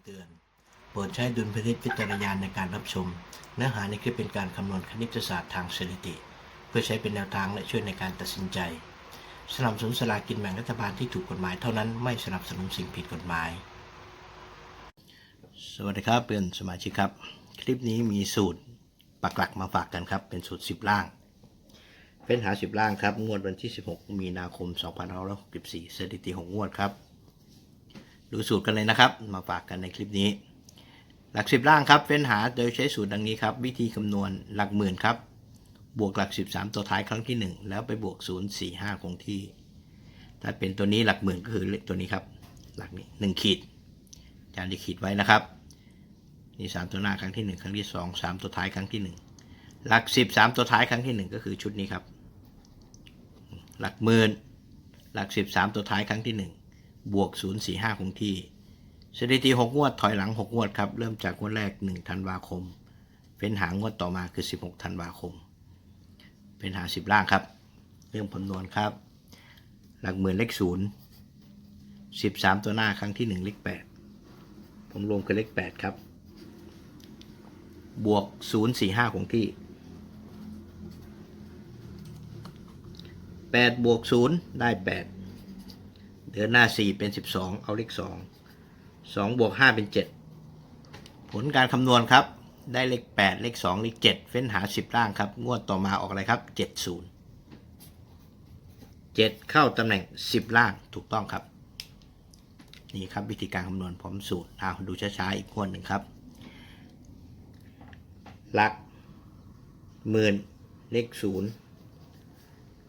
ำเตือน โปรดใช้ดุลพินิจวิจารณาในการรับชม เนื้อหาในคลิปเป็นการคำนวณคณิตศาสตร์ทางสถิติ เพื่อใช้เป็นแนวทางและช่วยในการตัดสินใจ สนับสนุนสลากินแบ่งรัฐบาลที่ถูกกฎหมายเท่านั้นไม่สนับสนุนสิ่งผิดกฎหมาย สวัสดีครับเพื่อนสมาชิกครับ คลิปนี้มีสูตรปักหลักมาฝากกันครับ เป็นสูตร 10 ล่าง เป็นหา 10 ล่างครับ งวดวันที่ 16 มีนาคม 2564สถิติ6งวดครับ ดูสูตรกันเลยนะครับ มาฝากกันในคลิปนี้ หลัก10ล่างครับเฟ้นหาโดยใช้สูตรดังนี้ครับ วิธีคำนวณหลักหมื่นครับ บวกหลัก 13 ตัวท้ายครั้งที่ 1 แล้วไปบวก 0 4 5 คงที่ ถ้าเป็นตัวนี้หลักหมื่นก็คือเลขตัวนี้ครับ หลักนี้ 1 ขีดอาจารย์จะขีดไว้นะครับนี่3ตัวหน้าครั้งที่ 1 ครั้งที่ 2 3 ตัวท้ายครั้งที่ 1 หลัก 10 3 ตัวท้ายครั้งที่ 1 ก็คือชุดนี้ครับ หลักหมื่นหลัก 13 ตัวท้ายครั้งที่1 บวก 0 4 5 คงที่ สถิติ 6 งวดถอยหลัง 6 งวดครับ เริ่มจากงวดแรก 1 ธันวาคม เป็นหางวดต่อมาคือ 16 ธันวาคม เป็นหา 10 ล่างครับ เรื่องคำนวณครับ หลักหมื่นเลข 0 13 ตัวหน้าครั้งที่ 1 เลข 8 ผมรวมคือเลข 8 ครับ บวก 0 4 5 คงที่8บวก0ได้ 8 เดือนหน้า4เป็น12เอาเลข2 2บวก5เป็น7ผลการคำนวณครับ ได้เลข8เลข2เลข7เฟ้นหา10ล่างครับ งวดต่อมาออกอะไรครับ70 7เข้าตำแหน่ง10ล่างถูกต้องครับ นี่ครับวิธีการคำนวณพร้อมสูตรเอาดูช้าๆอีกงวดหนึ่งครับ หลักหมื่นเลขศูนย์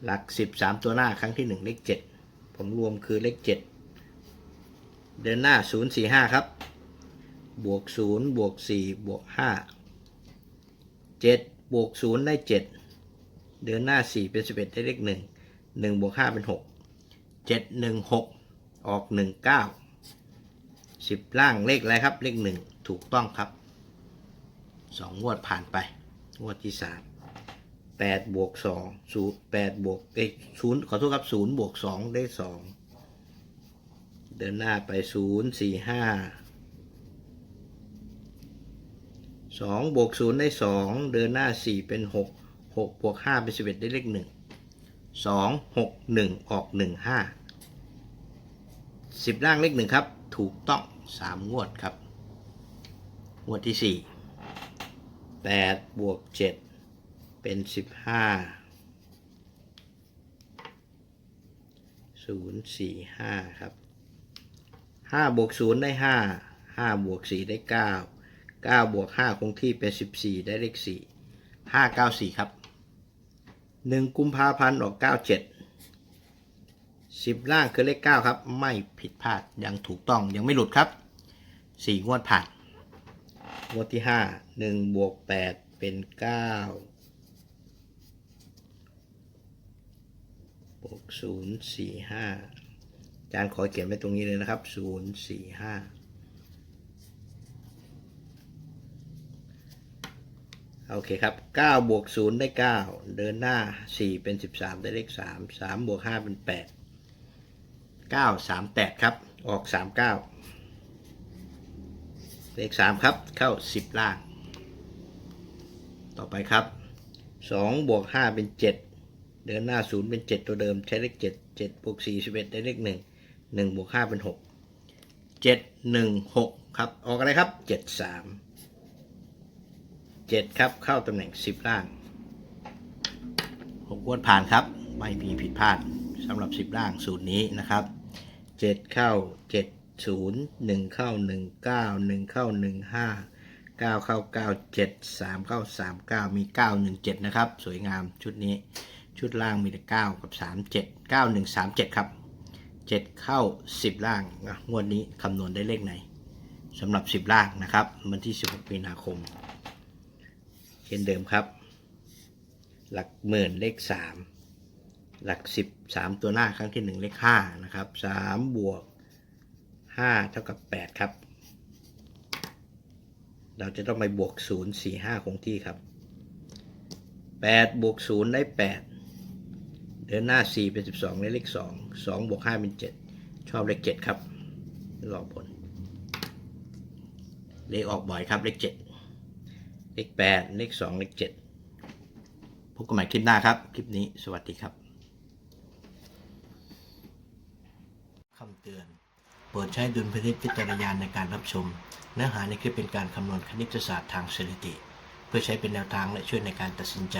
หลักสิบสามตัวหน้าครั้งที่หนึ่งเลขเจ็ด ผมรวมคือเลขเจ็ดเดินหน้าศูนย์สี่ห้าครับ บวกศูนย์บวกสี่บวกห้าเจ็ดบวกศูนย์ได้เจ็ดเดินหน้าสี่เป็นสิบเอ็ดได้เลขหนึ่งหนึ่งบวกห้าเป็นหกเจ็ดหนึ่งหกออกหนึ่งเก้าสิบล่างเลขอะไรครับ เลขหนึ่งถูกต้องครับสองงวดผ่านไป งวดที่สาม แปดบวกสองศูนย์แปดบวกเอ้ศูนย์ขอโทษครับศูนย์บวกสองได้สองเดินหน้าไปศูนย์สี่ห้าสองบวกศูนย์ได้สองเดินหน้าสี่เป็นหกหกบวกห้าเป็นสิบเอ็ดได้เลขหนึ่งสองหกหนึ่งออกหนึ่งห้าสิบล่างเลขหนึ่งครับ ถูกต้องสามงวดครับ งวดที่สี่แปดบวกเจ็ด เป็นสิบห้าศูนย์สี่ห้าครับห้าบวกศูนย์ได้ห้าห้าบวกสี่ได้เก้าเก้าบวกห้าคงที่เป็นสิบสี่ได้เลขสี่ห้าเก้าสี่ครับหนึ่งกุมภาพันธ์ออกเก้าเจ็ดสิบล่างคือเลขเก้าครับ ไม่ผิดพลาดยังถูกต้องยังไม่หลุดครับสี่งวดผ่านงวดที่ห้าหนึ่งบวกแปดเป็นเก้า บวกศูนย์สี่ห้าอาจารย์ขอเขียนไว้ตรงนี้เลยนะครับศูนย์สี่ห้าโอเคครับเก้าบวกศูนย์ได้เก้าเดินหน้าสี่เป็นสิบสามได้เลขสามสามบวกห้าเป็นแปดเก้าสามแปดครับ ออกสามเลขสามครับ เข้าสิบล่าง ต่อไปครับสองบวกห้าเป็นเจ็ด เดินหน้าศูนย์เป็นเจ็ดตัวเดิม ใช้เลขเจ็ดเจ็ดบวกสี่สิบเอ็ดได้เลขหนึ่งหนึ่งบวกห้าเป็นหกเจ็ดหนึ่งหกครับ ออกอะไรครับเจ็ดสามเจ็ดครับ เข้าตำแหน่งสิบล่างหกงวดผ่านครับ ไม่มีผิดพลาดสำหรับสิบล่างสูตรนี้นะครับเจ็ดเข้าเจ็ดศูนย์หนึ่งเข้าหนึ่งเก้าหนึ่งเข้าหนึ่งห้าเก้าเข้าเก้าเจ็ดสามเข้าสามเก้ามีเก้าหนึ่งเจ็ดนะครับ สวยงามชุดนี้ ชุดล่างมีแต่เก้ากับสามเจ็ดเก้าหนึ่งสามเจ็ดครับเจ็ดเข้าสิบล่างนะงวดนี้คำนวณได้เลขไหนสำหรับสิบล่างนะครับ วันที่สิบหกมีนาคม เช่นเดิมครับ หลักหมื่นเลขสามหลักสิบสามตัวหน้าครั้งที่หนึ่งเลขห้านะครับสามบวกห้าเท่ากับแปดครับ เราจะต้องไปบวกศูนย์สี่ห้าคงที่ครับแปดบวกศูนย์ได้แปด เดินหน้าสี่เป็นสิบสองได้เลขสองสองบวกห้าเป็นเจ็ดชอบเลขเจ็ดครับรอผล เลขออกบ่อยครับเลขเจ็ดเลขแปดเลขสองเลขเจ็ดพบกันใหม่คลิปหน้าครับ คลิปนี้สวัสดีครับคำเตือน โปรดใช้ดุลพินิจพิจารณาในการรับชม เนื้อหาในคลิปเป็นการคำนวณคณิตศาสตร์ทางสถิติ เพื่อใช้เป็นแนวทางและช่วยในการตัดสินใจ